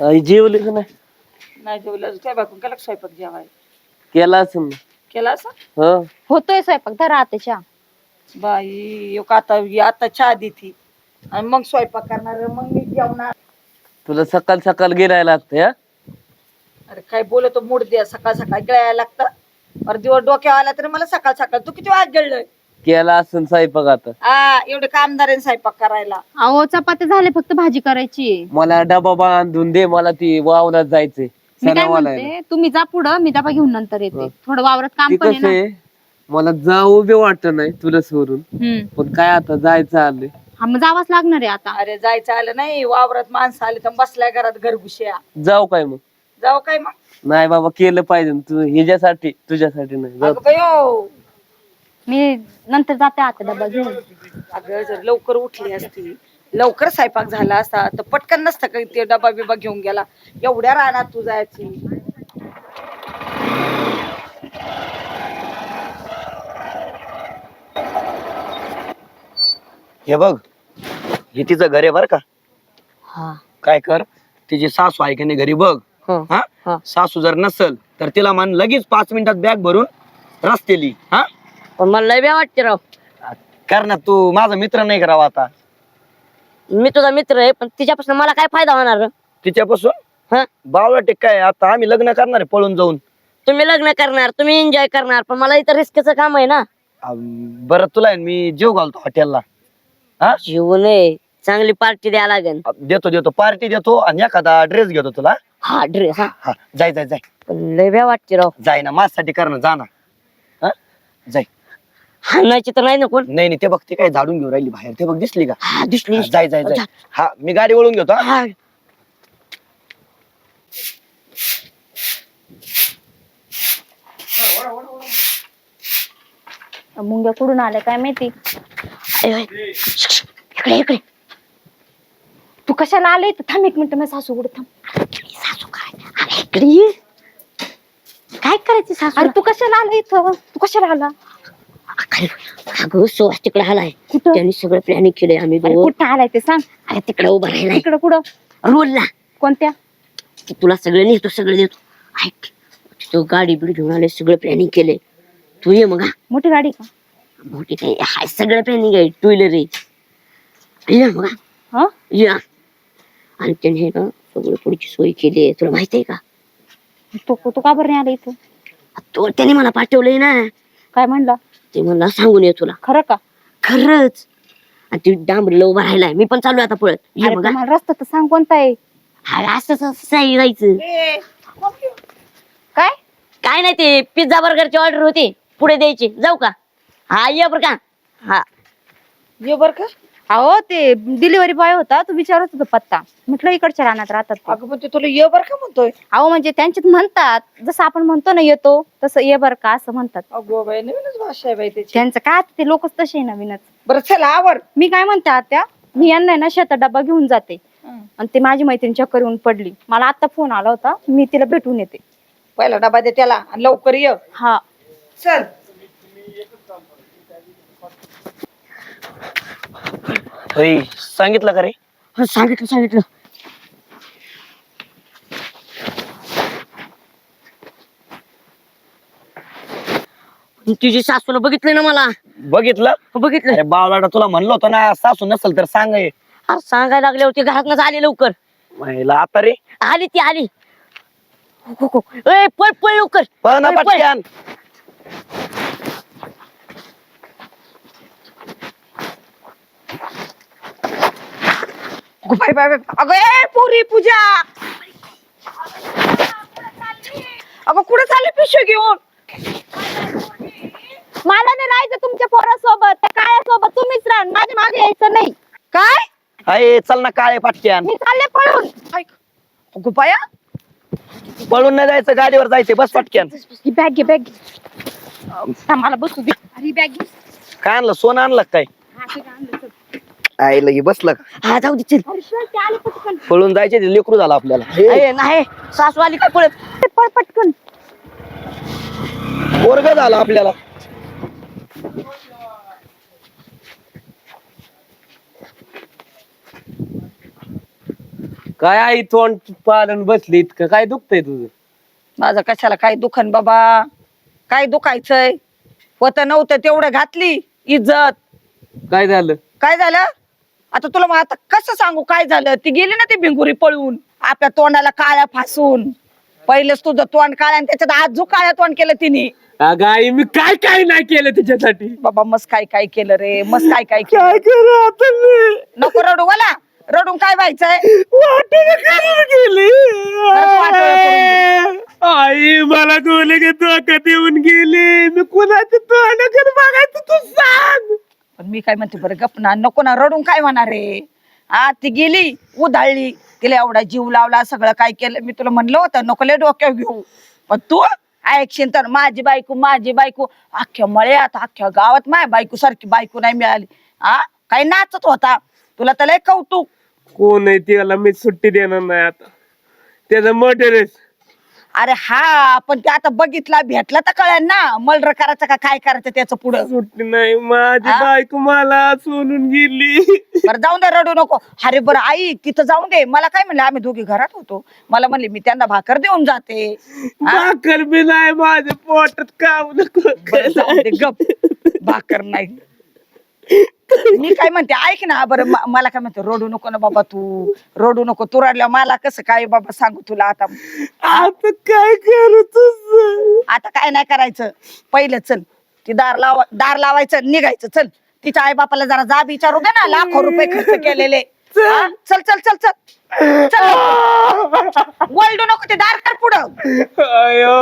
आई जेवली का नाही? नाही जेवलं काय बाकून केला का स्वयंपाक जेवाय केला असेल ना. केला असं हो. होतोय स्वयंपाक. धरा आताच्या बाई एक आता आता चहा देती. आणि मग स्वयंपाक करणार मग मी जेवणार. तुला सकाळ सकाळ गिरायला लागतं हा? अरे काय बोलतो? मूड द्या सकाळ सकाळ गिळायला लागतं. अरे दिवस डोक्यावर आला तरी मला सकाळ सकाळ. तू किती वाज गिळलंय? केला असेल स्वयंपाक आता. हा एवढे कामदार आहे स्वयंपाक करायला. अहो चपात्या झाले फक्त भाजी करायची. मला डबा बांधून दे मला ती वावरात जायचंय मी काय सणावाला म्हणते तुम्ही जा पुढं मी डबा घेऊन नंतर येते. थोडं वावरात काम ती पण आहे कसं ना आहे मला जाऊ बी वाटत नाही तुला सोडून हम्म. पण काय आता जायचं आले हा मग जावंच लागणार आहे आता. अरे जायचं आलं नाही वावरात माणसं आले तर बसलाय घरात घरगुशा जाऊ काय मग? जाऊ काय मग? नाही बाबा केलं पाहिजे तू ह्याच्यासाठी तुझ्यासाठी नाही जाऊ. अगं मी नंतर जाते आता डबा घेऊन. अगं जर लवकर उठली असती लवकर स्वयंपाक झाला असता तर पटकन नसतं का ते डबा बिबा घेऊन गेला? एवढ्या रानात तू जायची. हे बघ हे तिचं घर आहे बर का. हा. काय कर तिची सासू आहे की नाही घरी बघ. हं. हा? हं. सासू जर नसल तर तिला मान लगेच पाच मिनिटात बॅग भरून रस्तेली हा? पण मला लय वाटते राव. कर ना तू माझा मित्र नाही करावा आता? मी तुझा मित्र आहे पण तिच्यापासून मला काय फायदा होणार? रे? तिच्यापासून? हं? बावला टेक काय आता आम्ही लग्न करणार आहे पळून जाऊन. तुम्ही लग्न करणार तुम्ही एन्जॉय करणार पण मला इथं रिस्कचं काम आहे ना. अं, बरं तुला आहे ना मी जेव घालतो हॉटेलला हा? जीव नये चांगली पार्टी द्यायला लागेल. देतो देतो पार्टी देतो आणि एखादा ड्रेस घेतो तुला. हा ड्रेस हा. हा जाय जाय जाय. पण लय वाटते राव. जाय ना माझ्यासाठी कर ना जा ना. हा? जाय. हाणायची तर नाही ना कोण? नाही नाही ते बघ ते काय झाडून घेऊन राहिली बाहेर. ते बघ दिसली का? हा दिसली हा, जाय जाय जाय. हा मी गाडी वळून घेतो हा. हा. मुंग्या कुठून आल्या काय माहिती? अय, अय. इकडे इकडे. तू कशाला आले इथं? थांब एक मिनिट मी सासू कुठे थांब सासू काय? अरे इकडे ये. काय करायची सासू? अरे तू कशाला आला इथं? तू कशाला आला? अगं सुवास तिकडे आलाय कुठं? त्यांनी सगळं प्लॅनिंग केलंय आम्ही अरे दोघं. कुठं आलाय ते सांग. अरे तिकडे उभा राहिलाय. इकडं कुठं? रोलला कोणत्या? की तुला सगळं नेतो सगळं देतो. ऐक तो गाडी बिडी घेऊन आले सगळं प्लॅनिंग केलंय. तू ये मग हा. मोठी गाडी का? मोठी काय हाय सगळं प्लॅनिंग आहे टू व्हीलर आहे. ये मग हा. हा? या आणि त्याने ना सगळं पुढची सोय केली आहे. तुला माहिती आहे का? तू तू का बरं नाही आला इथं? तो त्याने मला पाठवलंय ना. काय म्हणला? ते मला सांगून ये तुला. खरं का? खरंच. आणि ती डांबरीला उभा राहिलाय. मी पण चालू आहे आता पळत. ये अरे मग. तुम्हाला रस्ता तर सांग कोणता आहे? हा, असंच असं आहे जायचं. काय? काय नाही ते पिझ्झा बर्गरची ऑर्डर होती. पुढे द्यायची. जाऊ का? हा ये बरं का. हा. ये बर का? अहो ते डिलिव्हरी बॉय होता तू विचारत होता पत्ता. म्हटलं इकडच्या रानात राहतात. अगं पण ते तुला ये बर का म्हणतोय? अहो म्हणजे त्यांच्यात म्हणतात. जसं आपण म्हणतो ना येतो तसं ये बर का असं म्हणतात. अगो बाई नवीनच भाषा आहे बाई त्याची. त्यांचं काय आता ते लोकच तसे आहे नवीनच. बरं चला आवर मी काय म्हणते आत्या? मी यांना आहे ना शेतात डबा घेऊन जाते. आणि ते माझी मैत्रीण चक्कर येऊन पडली. मला आता फोन आला होता मी तिला भेटून येते. पहिला डबा दे त्याला आणि लवकर ये. हा. चल. होय सांगितलं का रे? हो, सांगितलं सांगितलं. तुझी सासूला बघितलं ना मला? बघितलं? बघितलं अरे बावलाटा तुला म्हणलं होतं ना सासू नसल तर सांग हे. अरे सांगायला लागले होते घरातनच आली लवकर. म्हणलं आता रे. आली ती आली. हो, हो, हो. ए, पळ पळ लवकर. पळ ना पळ, पळ. पटक्यान अगो बाई बाई बाई. अगं ए पुरी पूजा. अगं कुठे चालली पिशवी घेऊन? मला नाही राहायचं तुमच्या पोरासोबत. त्या काळ्यासोबत तुम्हीच राहा. माझ्या मागे यायचं नाही. काय? अय चल ना काळे पाटक्यान. मी चालले पळून. ऐक. अगो बाया. पळून नाही जायचं गाडीवर जायचं बस पटक्यान. ही बॅग घे बॅग घे. मला बसू दे. अरे बॅग घे. काय आणलं? सोनं आणलं का काय? हा, आणलं, चल. आईला हे बसलं का? हा जाऊ दे चल. अरे चल, ते आले पटकन पळून जायचे ते लेकरू झालं आपल्याला. हे, नाही सासू आली काय पळत? ते पळ पटकन. पोरगं झालं आपल्याला. काय आई तोंड पालन बसली इतकं? काय दुखतंय तुझं? माझं कशाला काय दुखन बाबा? काय दुखायचंय? होतं नव्हतं तेवढं घातली इज्जत. काय झालं? काय झालं? आता तुला मग आता कसं सांगू? काय झालं? ती गेली ना ती भिंगुरी पळून आपल्या तोंडाला काळ्या फासून. पहिलेच तुझं तोंड काळ्या आणि त्याच्यात आजू काळ्या तोंड केलं तिने. अगं आई मी काय काय नाही केलं तिच्यासाठी? बाबा मस्त काय काय केलं रे? मस्त काय काय केलं? काय करू आता मी? नको रडू मला रडून काय व्हायचंय? करून गेली. खरंच वाटोळं करून आई मला गे धोका देऊन गेली? मी कुणाचं तोंडाकडे बघायचं तू सांग? पण मी काय म्हणते बरं गप ना नको ना रडून काय म्हणणार रे? हा ती गेली उधाळली तिला एवढा जीव लावला सगळं काय केलं मी तुला म्हणलं होतं नको लय डोक्यावर घेऊ. पण तू ऐकशील तर माझी बायको माझी बायको अख्ख्या मळ्यात अख्ख्या गावात माझ्या बायको सारखी बायको नाही मिळाली. हा काही नाचत होता. तुला तर लय कौतुक. कोण आहे त्याला मी सुट्टी देणार नाही आता. त्याचं मटेरियल अरे हा पण ते आता बघितला भेटला तर कळेल ना. मल्र करायचं का काय करायचं त्याचं पुढं? सुट्टी नाही माझी हा? बायको मला सोडून गेली. बरं जाऊन दे रडू नको. अरे बरं आई तिथं जाऊन दे. मला काय म्हणलं आम्ही दोघी घरात होतो. मला म्हणले मी त्यांना भाकर देऊन जाते? भाकर बी नाही माझ्या पोटात काम नको बरं जाऊ दे गप. भाकर नाही. मी काय म्हणते ऐक ना बरं म- मला काय म्हणते रडू नको ना बाबा तू. रडू नको तू रडल्या मला कसं काय बाबा सांगू तुला आता? आता काय करू तुझ? आता काय नाही करायचं. पहिलं चल ती दार लावा दार लावायचं निघायचं. चल तिच्या आई बापाला जरा जा विचारू दे ना लाखो रुपये खर्च केलेले. हा? चल चल चल चल. चल वळडू नको ते दार कर पुढं. अयो.